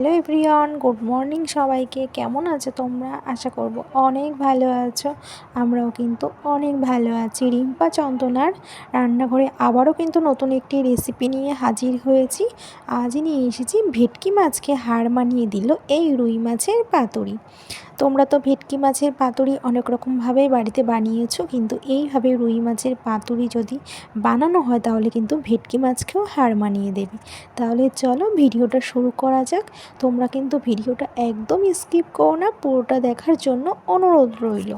Hello everyone, good morning সবাইকে। কেমন আছো তোমরা? আশা করব অনেক ভালো আছো। আমরাও কিন্তু অনেক ভালো আছি। রিম্পা চন্দনার রান্নাঘরে আবারও কিন্তু নতুন একটি রেসিপি নিয়ে হাজির হয়েছি। আজই নিয়ে এসেছি ভেটকি মাছকে হার মানিয়ে দিল এই রুই মাছের পাতুরি। তোমরা তো ভেটকি মাছের পাতুরি অনেক রকমভাবেই বাড়িতে বানিয়েছো, কিন্তু এইভাবে রুই মাছের পাতুরি যদি বানানো হয়, তাহলে কিন্তু ভেটকি মাছকেও হার মানিয়ে দেবে। তাহলে চলো ভিডিওটা শুরু করা যাক। তোমরা কিন্তু ভিডিওটা একদম স্কিপ করো না, পুরোটা দেখার জন্য অনুরোধ রইল।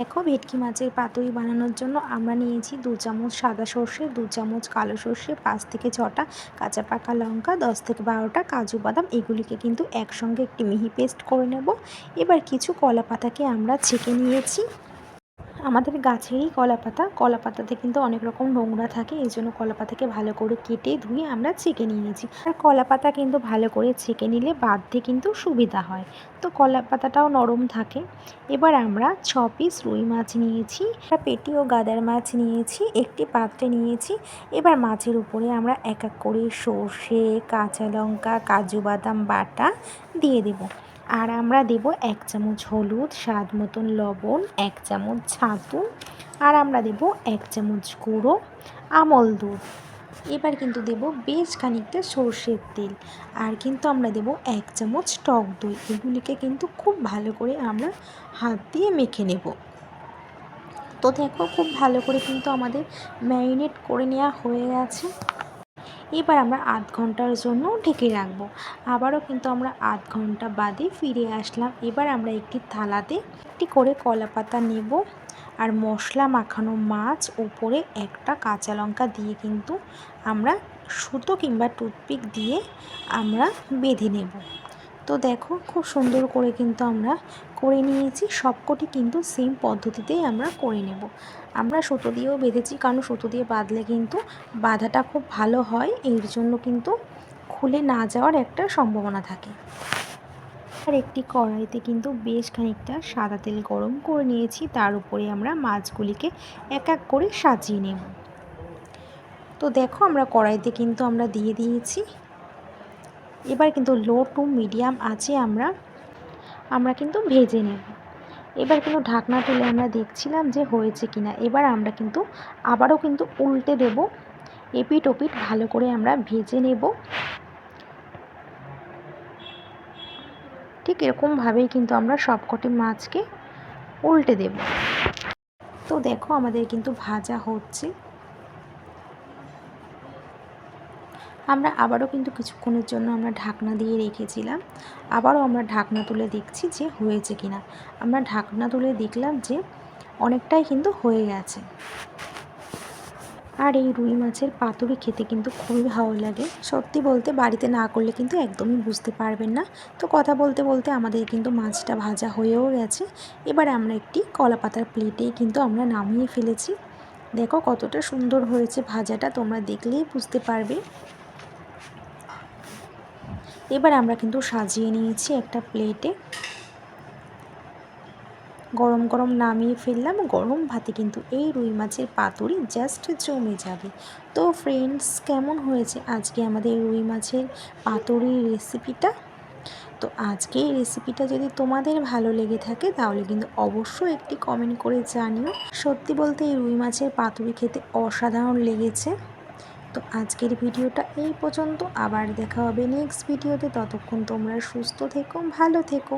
দেখো, ভেটকি মাছের পাতুরি বানানোর জন্য আমরা নিয়েছি দু চামচ সাদা সর্ষে, দু চামচ কালো সর্ষে, পাঁচ থেকে ছটা কাঁচা পাকা লঙ্কা, দশ থেকে বারোটা কাজু বাদাম, এগুলিকে কিন্তু একসঙ্গে একটি মিহি পেস্ট করে নেব। এবার কিছু কলা পাতাকে আমরা ছেঁকে নিয়েছি। আমাদের গাছেরই কলা পাতা কলা পাতাতে কিন্তু অনেক রকম নোংরা থাকে, এই জন্য কলা পাতাকে ভালো করে কেটে ধুয়ে আমরা ছেঁকে নিয়েছি। আর কলা পাতা কিন্তু ভালো করে ছেঁকে নিলে বাঁধতে কিন্তু সুবিধা হয়। তো কলা পাতাটাও নরম থাকে। এবার আমরা ছ পিস রুই মাছ নিয়েছি, একটা পেটি ও গাদার মাছ নিয়েছি, একটি পাত্রে নিয়েছি। এবার মাছের উপরে আমরা এক এক করে সর্ষে, কাঁচা লঙ্কা, কাজু বাদাম, বাটা দিয়ে দেবো। আর আমরা দেব এক চামচ হলুদ, স্বাদ মতন লবণ, এক চামচ ছাতু আর আমরা দেব এক চামচ গুঁড়ো, আমল দুধ। এবার কিন্তু দেব বেশ খানিকটা সর্ষের তেল আর কিন্তু আমরা দেব এক চামচ টক দই। এগুলিকে কিন্তু খুব ভালো করে আমরা হাত দিয়ে মেখে নেব। তো দেখো, খুব ভালো করে কিন্তু আমাদের ম্যারিনেট করে নেওয়া হয়ে গেছে। এবার আমরা আধ ঘণ্টার জন্য ঢেকে রাখব। আবারও কিন্তু আমরা আধ ঘণ্টা বাদে ফিরে আসলাম। এবার আমরা একটি থালাতে একটি করে কলা পাতা নেব আর মশলা মাখানো মাছ উপরে একটা কাঁচা লঙ্কা দিয়ে কিন্তু আমরা সুতো কিংবা টুথপিক দিয়ে আমরা বেঁধে নেব। তো দেখো, খুব সুন্দর করে কিন্তু আমরা করে নিয়েছি। সবকটি কিন্তু সেম পদ্ধতিতেই আমরা করে নেব। আমরা সুতো দিয়েও বেঁধেছি, কারণ সুতো দিয়ে বাঁধলে কিন্তু বাঁধাটা খুব ভালো হয়। এর জন্য কিন্তু খুলে না যাওয়ার একটা সম্ভাবনা থাকে। আর একটি কড়াইতে কিন্তু বেশ খানিকটা সাদা তেল গরম করে নিয়েছি। তার উপরে আমরা মাছগুলিকে এক এক করে সাজিয়ে নেব। তো দেখো, আমরা কড়াইতে কিন্তু আমরা দিয়ে দিয়েছি। এবার কিন্তু লো টু মিডিয়াম আছে আমরা আমরা কিন্তু ভেজে নেব। এবার কিন্তু ঢাকনা তুলে আমরা দেখছিলাম যে হয়েছে কিনা। এবার আমরা কিন্তু আবারও কিন্তু উল্টে দেব। এপিট ওপিট ভালো করে আমরা ভেজে নেব। ঠিক এরকমভাবেই কিন্তু আমরা সবকটি মাছকে উল্টে দেব। তো দেখো আমাদের কিন্তু ভাজা হচ্ছে। আমরা আবারও কিন্তু কিছুক্ষণের জন্য আমরা ঢাকনা দিয়ে রেখেছিলাম। আবারও আমরা ঢাকনা তুলে দেখছি যে হয়েছে কিনা আমরা ঢাকনা তুলে দেখলাম যে অনেকটাই কিন্তু হয়ে গেছে। আর এই রুই মাছের পাতুরি খেতে কিন্তু খুবই ভালো লাগে। সত্যি বলতে বাড়িতে না করলে কিন্তু একদমই বুঝতে পারবেন না। তো কথা বলতে বলতে আমাদের কিন্তু মাছটা ভাজা হয়েও গেছে। এবারে আমরা একটি কলা পাতার প্লেটেই কিন্তু আমরা নামিয়ে ফেলেছি। দেখো কতটা সুন্দর হয়েছে ভাজাটা, তোমরা দেখলেই বুঝতে পারবে। এবার আমরা কিন্তু সাজিয়ে নিয়েছি একটা প্লেটে। গরম গরম নামিয়ে ফেললাম। গরম ভাতে কিন্তু এই রুই মাছের পাতুরি জাস্ট জমে যাবে। তো ফ্রেন্ডস কেমন হয়েছে আজকে আমাদের রুই মাছের পাতুরির রেসিপিটা তো আজকে এই রেসিপিটা যদি তোমাদের ভালো লেগে থাকে, তাহলে কিন্তু অবশ্যই একটি কমেন্ট করে জানিও। সত্যি বলতে এই রুই মাছের পাতুরি খেতে অসাধারণ লেগেছে। তো আজকের ভিডিওটা এই পর্যন্ত। আবার দেখা হবে নেক্সট ভিডিওতে। ততক্ষণ তোমরা সুস্থ থেকো, ভালো থেকো।